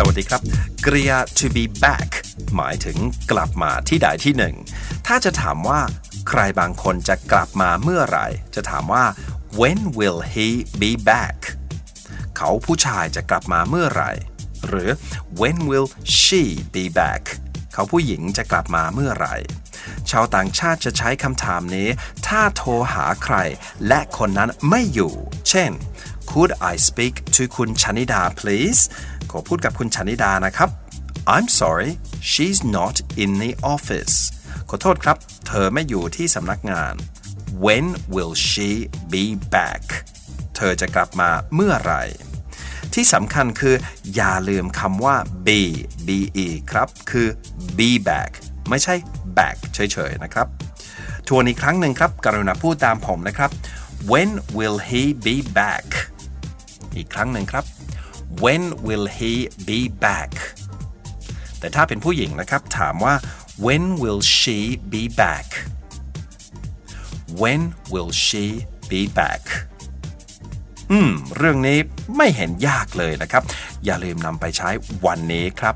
สวัสดีครับกริยา to be back หมายถึงกลับมาที่ใดที่หนึ่ง ถ้าจะถามว่าใครบางคนจะกลับมาเมื่อไหร่ จะถามว่า when will he be back เขาผู้ชายจะกลับมาเมื่อไหร่ หรือ when will she be back เขาผู้หญิงจะกลับมาเมื่อไหร่ ชาวต่างชาติจะใช้คำถามนี้ ถ้าโทรหาใคร และคนนั้นไม่อยู่ เช่น Could I speak to คุณชนิดา please ขอพูดกับคุณชนิดานะครับ I'm sorry she's not in the office ขอโทษครับ เธอไม่อยู่ที่สำนักงาน When will she be back เธอจะกลับมาเมื่อไหร่ ที่สำคัญคือ อย่าลืมคำว่า be be ครับ คือ be back ไม่ใช่ back เฉยๆนะครับ ทวนอีกครั้งหนึ่งครับ กรุณาพูดตามผมนะครับ when will he be back อีกครั้งหนึ่งครับ when will he be back แต่ถ้าเป็นผู้หญิงนะครับ ถามว่า when will she be back when will she be back อืม เรื่องนี้ไม่เห็นยากเลยนะครับ อย่าลืมนำไปใช้วันนี้ครับ